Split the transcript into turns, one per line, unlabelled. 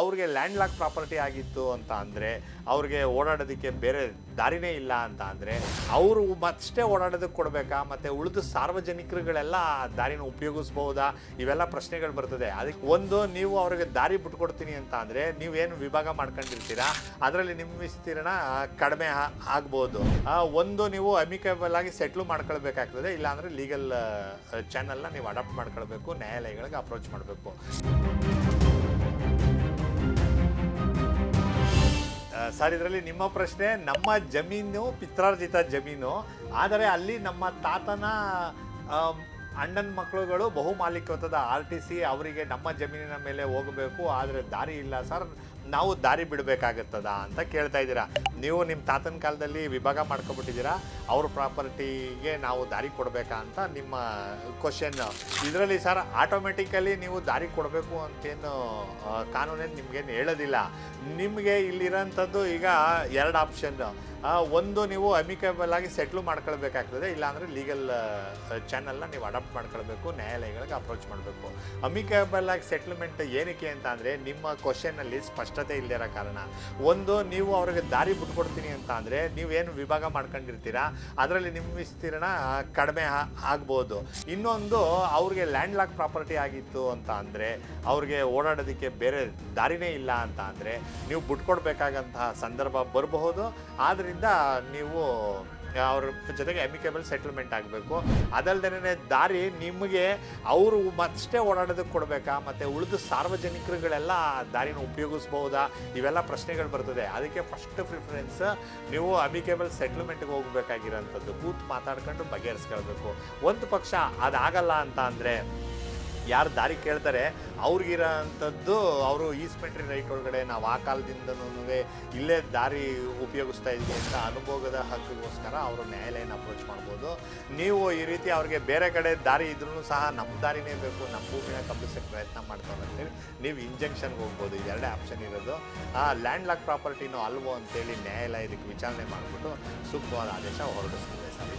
ಅವ್ರಿಗೆ land lock property ಆಗಿತ್ತು ಅಂತ ಅಂದರೆ, ಅವ್ರಿಗೆ ಓಡಾಡೋದಕ್ಕೆ ಬೇರೆ ದಾರಿನೇ ಇಲ್ಲ ಅಂತ ಅಂದರೆ, ಅವರು ಮತ್ತಷ್ಟೇ ಓಡಾಡೋದಕ್ಕೆ ಕೊಡಬೇಕಾ? ಮತ್ತು ಉಳಿದ ಸಾರ್ವಜನಿಕರುಗಳೆಲ್ಲ ದಾರಿನ ಉಪಯೋಗಿಸ್ಬೋದಾ? ಇವೆಲ್ಲ ಪ್ರಶ್ನೆಗಳು ಬರ್ತದೆ. ಅದಕ್ಕೆ ಒಂದು, ನೀವು ಅವ್ರಿಗೆ ದಾರಿ ಬಿಟ್ಕೊಡ್ತೀನಿ ಅಂತ ಅಂದರೆ, ನೀವೇನು ವಿಭಾಗ ಮಾಡ್ಕೊಂಡಿರ್ತೀರಾ? ಅದರಲ್ಲಿ ನಿಮ್ಮ ವಿಸ್ತೀರ್ಣ ಕಡಿಮೆ ಆಗ್ಬೋದು. ಒಂದು, ನೀವು ಅಮಿಕೇಬಲ್ ಆಗಿ ಸೆಟ್ಲು ಮಾಡ್ಕೊಳ್ಬೇಕಾಗ್ತದೆ. ಇಲ್ಲಾಂದರೆ ಲೀಗಲ್ ಚಾನಲ್ನ ನೀವು ಅಡಾಪ್ಟ್ ಮಾಡ್ಕೊಳ್ಬೇಕು, ನ್ಯಾಯಾಲಯಗಳಿಗೆ ಅಪ್ರೋಚ್ ಮಾಡಬೇಕು. ಸರ್ ಇದರಲ್ಲಿ ನಿಮ್ಮ ಪ್ರಶ್ನೆ ನಮ್ಮ ಜಮೀನು ಪಿತ್ರಾರ್ಜಿತ ಜಮೀನು. ಆದರೆ ಅಲ್ಲಿ ನಮ್ಮ ತಾತನ ಅಣ್ಣನ ಮಕ್ಕಳುಗಳು ಬಹು ಮಾಲೀಕತ್ವದ ಆರ್ ಟಿ ಸಿ ಅವರಿಗೆ ನಮ್ಮ ಜಮೀನಿನ ಮೇಲೆ ಹೋಗಬೇಕು, ಆದರೆ ದಾರಿ ಇಲ್ಲ ಸರ್, ನಾವು ದಾರಿ ಬಿಡಬೇಕಾಗತ್ತದ ಅಂತ ಕೇಳ್ತಾ ಇದ್ದೀರಾ. ನೀವು ನಿಮ್ಮ ತಾತನ ಕಾಲದಲ್ಲಿ ವಿಭಾಗ ಮಾಡ್ಕೊಬಿಟ್ಟಿದ್ದೀರಾ, ಅವ್ರ ಪ್ರಾಪರ್ಟಿಗೆ ನಾವು ದಾರಿ ಕೊಡಬೇಕಾ ಅಂತ ನಿಮ್ಮ ಕ್ವಶನ್ ಇದರಲ್ಲಿ ಸರ್ ಆಟೋಮೆಟಿಕಲಿ ನೀವು ದಾರಿ ಕೊಡಬೇಕು ಅಂತೇನು ಕಾನೂನೇನು ನಿಮಗೇನು ಹೇಳೋದಿಲ್ಲ. ನಿಮಗೆ ಇಲ್ಲಿರೋಂಥದ್ದು ಈಗ ಎರಡು ಆಪ್ಷನ್ ಒಂದು ನೀವು ಅಮಿಕೇಬಲ್ ಆಗಿ ಸೆಟ್ಲು ಮಾಡ್ಕೊಳ್ಬೇಕಾಗ್ತದೆ, ಇಲ್ಲಾಂದರೆ ಲೀಗಲ್ ಚಾನಲ್ನ ನೀವು ಅಡಾಪ್ಟ್ ಮಾಡ್ಕೊಳ್ಬೇಕು, ನ್ಯಾಯಾಲಯಗಳಿಗೆ ಅಪ್ರೋಚ್ ಮಾಡಬೇಕು. ಅಮಿಕೇಬಲ್ ಆಗಿ ಸೆಟ್ಲ್ಮೆಂಟ್ ಏನಕ್ಕೆ ಅಂತ ಅಂದರೆ, ನಿಮ್ಮ ಕ್ವಶನಲ್ಲಿ ಸ್ಪಷ್ಟತೆ ಇಲ್ಲದಿರೋ ಕಾರಣ. ಒಂದು, ನೀವು ಅವ್ರಿಗೆ ದಾರಿ ಬಿಟ್ಕೊಡ್ತೀನಿ ಅಂತ ಅಂದರೆ ನೀವೇನು ವಿಭಾಗ ಮಾಡ್ಕೊಂಡಿರ್ತೀರಾ, ಅದರಲ್ಲಿ ನಿಮ್ಮ ವಿಸ್ತೀರ್ಣ ಕಡಿಮೆ ಆಗ್ಬೋದು. ಇನ್ನೊಂದು, ಅವ್ರಿಗೆ ಲ್ಯಾಂಡ್ ಲಾಕ್ ಪ್ರಾಪರ್ಟಿ ಆಗಿತ್ತು ಅಂತ ಅಂದರೆ, ಅವ್ರಿಗೆ ಓಡಾಡೋದಕ್ಕೆ ಬೇರೆ ದಾರಿನೇ ಇಲ್ಲ ಅಂತ ಅಂದರೆ, ನೀವು ಬಿಟ್ಕೊಡ್ಬೇಕಾಗಂತಹ ಸಂದರ್ಭ ಬರಬಹುದು. ಆದ್ದರಿಂದ ನೀವು ಅವ್ರ ಜೊತೆಗೆ ಅಮಿಕೇಬಲ್ ಸೆಟಲ್ಮೆಂಟ್ ಆಗಬೇಕು. ಅದಲ್ಲದೇ ದಾರಿ ನಿಮಗೆ ಅವರು ಮತ್ತಷ್ಟೇ ಓಡಾಡೋದಕ್ಕೆ ಕೊಡಬೇಕಾ? ಮತ್ತು ಉಳಿದ ಸಾರ್ವಜನಿಕರುಗಳೆಲ್ಲ ದಾರಿನ ಉಪಯೋಗಿಸ್ಬೋದಾ? ಇವೆಲ್ಲ ಪ್ರಶ್ನೆಗಳು ಬರ್ತದೆ. ಅದಕ್ಕೆ ಫಸ್ಟ್ ಪ್ರಿಫರೆನ್ಸ್ ನೀವು ಅಮಿಕೇಬಲ್ ಸೆಟ್ಲ್ಮೆಂಟ್ಗೆ ಹೋಗಬೇಕಾಗಿರೋಂಥದ್ದು. ಕೂತು ಮಾತಾಡ್ಕೊಂಡು ಬಗೆಹರಿಸ್ಕೊಳ್ಬೇಕು. ಒಂದು ಪಕ್ಷ ಅದಾಗಲ್ಲ ಅಂತ ಅಂದರೆ ಯಾರು ದಾರಿ ಕೇಳ್ತಾರೆ ಅವ್ರಿಗಿರೋ ಅಂಥದ್ದು ಅವರು ಈಸ್ಮೆಂಟ್ರಿ ರೈಟ್ ಒಳಗಡೆ ನಾವು ಆ ಕಾಲದಿಂದನೂ ಇಲ್ಲೇ ದಾರಿ ಉಪಯೋಗಿಸ್ತಾ ಇದ್ವಿ ಅಂತ ಅನುಭೋಗದ ಹಕ್ಕಿಗೋಸ್ಕರ ಅವರು ನ್ಯಾಯಾಲಯನ ಅಪ್ರೋಚ್ ಮಾಡ್ಬೋದು. ನೀವು ಈ ರೀತಿ ಅವ್ರಿಗೆ ಬೇರೆ ಕಡೆ ದಾರಿ ಇದ್ರೂ ಸಹ ನಮ್ಮ ದಾರಿನೇ ಬೇಕು ನಮ್ಮ ಭೂಮಿನ ಕಬ್ಬಿಸೋಕ್ಕೆ ಪ್ರಯತ್ನ ಮಾಡ್ತಾರೆ ಅಂತೇಳಿ ನೀವು ಇಂಜೆಕ್ಷನ್ಗೆ ಹೋಗ್ಬೋದು. ಇದೆರಡೇ ಆಪ್ಷನ್ ಇರೋದು. ಆ ಲ್ಯಾಂಡ್ ಲಾಕ್ ಪ್ರಾಪರ್ಟಿನೋ ಅಲ್ವೋ ಅಂತೇಳಿ ನ್ಯಾಯಾಲಯ ಇದಕ್ಕೆ ವಿಚಾರಣೆ ಮಾಡಿಬಿಟ್ಟು ಸೂಕ್ತವಾದ ಆದೇಶ ಹೊರಡಿಸ್ತದೆ ಸರ್.